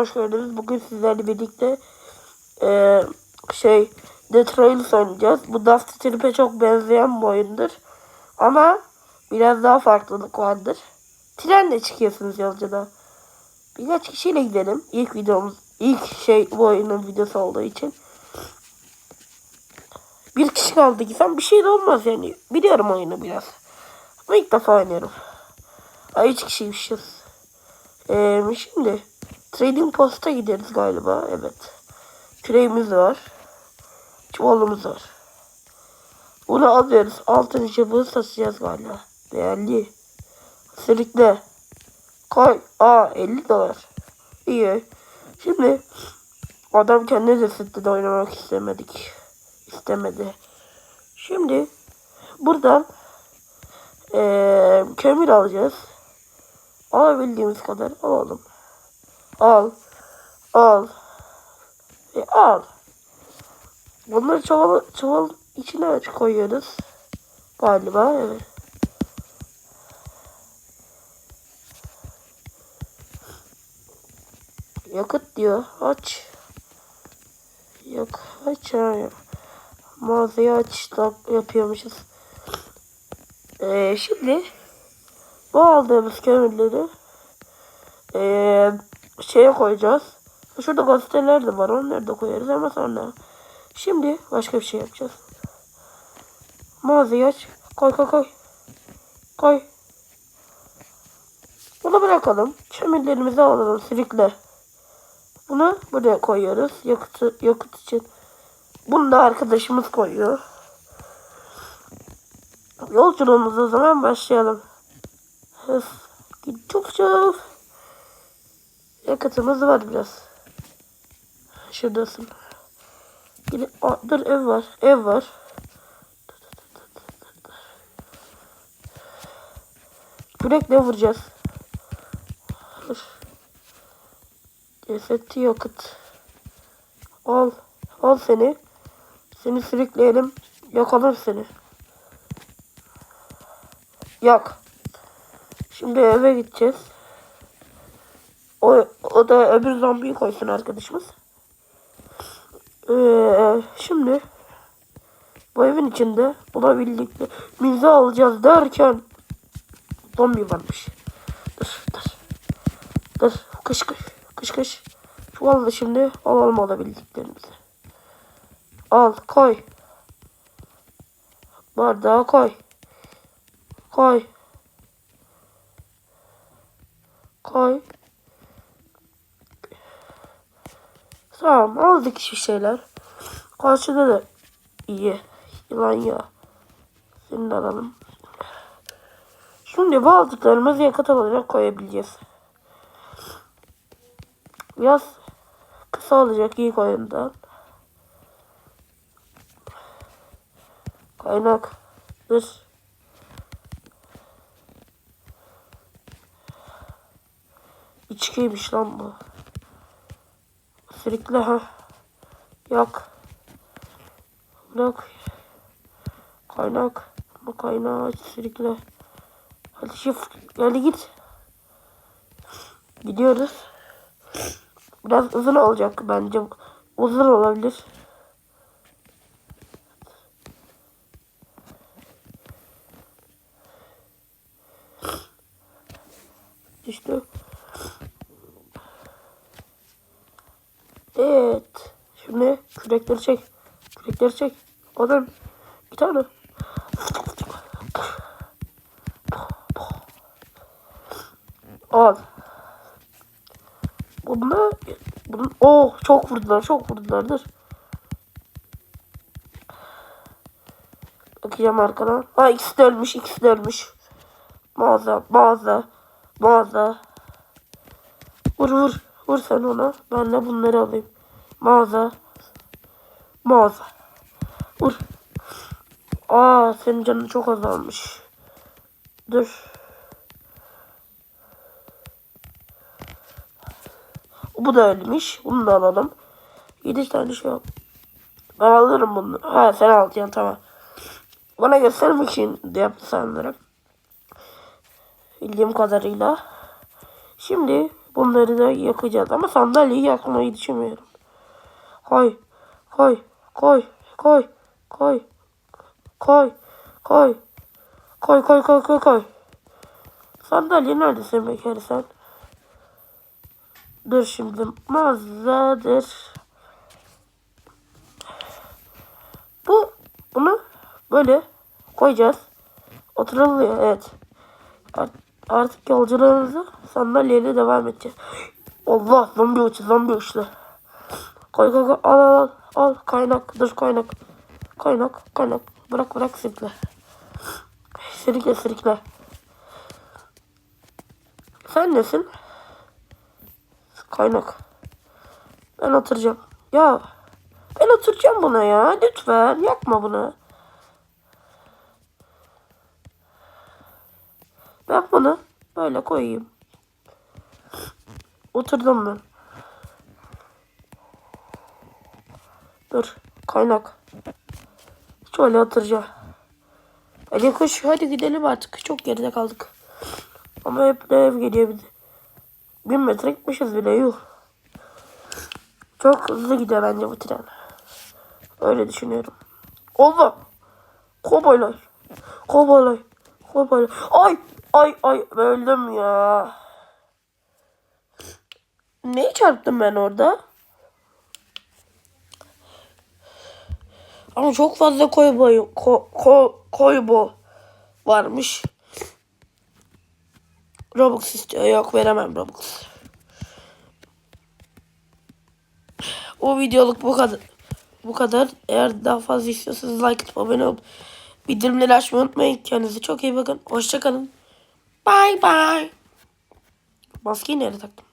hoş geldiniz. Bugün sizlerle birlikte eee, şey Trails oynayacağız. Bu Dusty Trip'e çok benzeyen bir oyundur. Ama biraz daha farklılık vardır. Trenle çıkıyorsunuz yolculuğa. Birkaç kişiyle gidelim. İlk videomuz, ilk şey bu oyunun videosu olduğu için. Bir kişi kaldı gitsem bir şey de olmaz yani. Biliyorum oyunu biraz. Ama ilk defa oynuyorum. Ay üç kişiymişiz. Ee, şimdi Trading Post'a gideriz galiba. Evet. Küreğimiz var. Çuvalımız var. Bunu alıyoruz. Altın çubuğu satacağız galiba. Değerli. Sırıklı. Koy. Aa 50 dolar. İyi. Şimdi adam kendi de sette oynamak istemedik. İstemedi. Şimdi buradan eee kömür alacağız. Alabildiğimiz kadar alalım. Al. Al. Ve al. Bunları çuval, çuval içine koyuyoruz. Galiba evet. Yakıt diyor. Aç. Yok. Aç ha. Mağazayı aç yapıyormuşuz. Ee, şimdi bu aldığımız kömürleri eee şeye koyacağız. Şurada gazeteler de var. Onları da koyarız ama sonra. Şimdi başka bir şey yapacağız. Mağazayı aç. Koy koy koy. Koy. Bunu bırakalım. Kömürlerimizi alalım sirikle. Bunu buraya koyuyoruz. Yakıtı, yakıt için. Bunu da arkadaşımız koyuyor. Yolculuğumuza o zaman başlayalım. Hız. Çok çok. Yakıtımız var biraz. Şuradasın. Yine, Aa, dur ev var. Ev var. Kürekle vuracağız. Dur. Cesedi yakıt. Al. Al seni. Seni sürükleyelim. Yakalım seni. Yak. Şimdi eve gideceğiz. O, o da öbür zombiyi koysun arkadaşımız. Ee, şimdi bu evin içinde bulabildikleri mize alacağız derken zombi varmış. Dur dur. Dur kış kış kış kış. Çuvalda şimdi alalım alabildiklerimizi. Al koy. Bardağa koy. Koy. Koy. Tamam aldık şu şeyler. Karşıda da iyi. Yılan ya. Seni de alalım. Şimdi bu aldıklarımızı yakıt olarak koyabileceğiz. Biraz kısa olacak ilk oyundan. Kaynak. Dur. İçkiymiş lan bu. Sürükle ha. Yak. Bırak. Kaynak. Bu kaynağı aç. Hadi şif. Hadi git. Gidiyoruz. Biraz uzun olacak bence. Uzun olabilir. Düştü. Evet. Şimdi kürekleri çek. Kürekleri çek. Adam bir tane. Al. Bunlar bunun oh çok vurdular çok vurdular dur. Bakacağım arkadan. Ha ikisi de ölmüş ikisi de ölmüş. Mağaza mağaza mağaza. Vur vur. Vur sen ona. Ben de bunları alayım. Mağaza. Mağaza. Vur. Aa senin canın çok azalmış. Dur. Bu da ölmüş. Bunu da alalım. 7 tane şey al. Ben alırım bunu. Ha sen alacaksın tamam. Bana göstermek için de yaptı sanırım. Bildiğim kadarıyla. Şimdi Bunları da yakacağız ama sandalyeyi yakmayı düşünmüyorum. Koy, koy, koy, koy, koy, koy, koy, koy, koy, koy, koy, koy. Sandalye neredesin bekar sen? Dur şimdi mağazadır. Bu bunu böyle koyacağız. Oturuluyor evet. Art- artık yolculuğumuza sandalyeyle devam edeceğiz. Allah zombi uçtu zombi uçtu. Koy koy koy al al al. Al kaynak dur kaynak. Kaynak kaynak. Bırak bırak sirkle. Sirkle sirkle. Sen nesin? Kaynak. Ben oturacağım. Ya ben oturacağım buna ya. Lütfen yapma bunu. Ben bunu böyle koyayım. Oturdum ben. Dur. Kaynak. Şöyle oturacağım. Hadi koş. Hadi gidelim artık. Çok geride kaldık. Ama hep de ev geliyor bize. Bin metre gitmişiz bile. Yuh. Çok hızlı gidiyor bence bu tren. Öyle düşünüyorum. Allah. Kovboylar. Kovboylar. Kovboylar. Ay. Ay ay öldüm ya. Neyi çarptım ben orada? Ama çok fazla koy boyu ko, ko, koy bu varmış. Robux istiyor. Yok veremem Robux. O videoluk bu kadar. Bu kadar. Eğer daha fazla istiyorsanız like atıp abone olup bildirimleri açmayı unutmayın. Kendinize çok iyi bakın. Hoşçakalın. Bye bye. Maskeyi nereye taktım?